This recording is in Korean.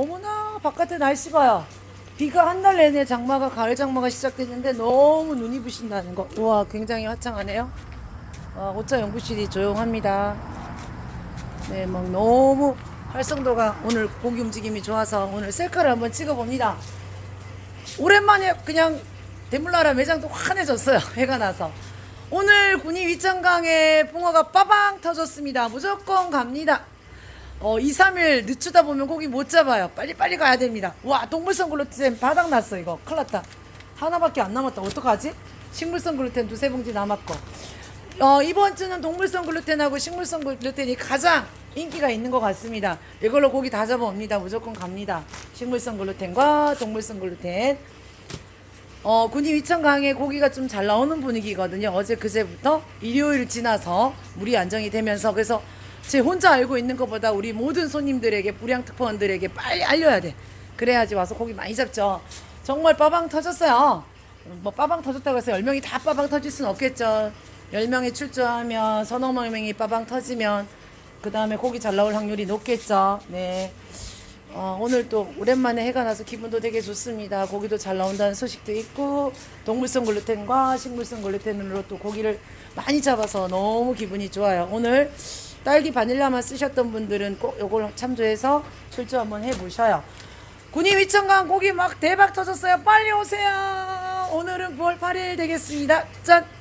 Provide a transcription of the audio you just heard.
어머나 바깥에 날씨 봐요. 비가 한 달 내내 장마가 가을 장마가 시작됐는데 너무 눈이 부신다는 거. 우와 굉장히 화창하네요. 와, 오차 연구실이 조용합니다. 네, 막 너무 활성도가 오늘 고기 움직임이 좋아서 오늘 셀카를 한번 찍어봅니다. 오랜만에 그냥 대물나라 매장도 환해졌어요. 해가 나서. 오늘 군이 위창강에 붕어가 빠방 터졌습니다. 무조건 갑니다. 어, 2, 3일 늦추다 보면 고기 못 잡아요. 빨리빨리 가야 됩니다. 와, 동물성 글루텐 바닥 났어, 이거. 큰일 났다. 하나밖에 안 남았다. 어떡하지? 식물성 글루텐 두세 봉지 남았고. 어, 이번 주는 동물성 글루텐하고 식물성 글루텐이 가장 인기가 있는 것 같습니다. 이걸로 고기 다 잡아옵니다. 무조건 갑니다. 식물성 글루텐과 동물성 글루텐. 어, 군이 위천강에 고기가 좀 잘 나오는 분위기거든요. 어제 그제부터 일요일 지나서 물이 안정이 되면서 그래서 제 혼자 알고 있는 것보다 우리 모든 손님들에게 불량 특파원들에게 빨리 알려야 돼. 그래야지 와서 고기 많이 잡죠. 정말 빠방 터졌어요. 뭐 빠방 터졌다고 해서 10명이 다 빠방 터질 수는 없겠죠. 10명이 출조하면 서너 명이 빠방 터지면 그 다음에 고기 잘 나올 확률이 높겠죠. 네. 어, 오늘 또 오랜만에 해가 나서 기분도 되게 좋습니다. 고기도 잘 나온다는 소식도 있고 동물성 글루텐과 식물성 글루텐으로 또 고기를 많이 잡아서 너무 기분이 좋아요. 오늘 딸기 바닐라만 쓰셨던 분들은 꼭 요걸 참조해서 출조 한번 해보셔요. 군이 위천강 고기 막 대박 터졌어요. 빨리 오세요. 오늘은 9월 8일 되겠습니다. 짠!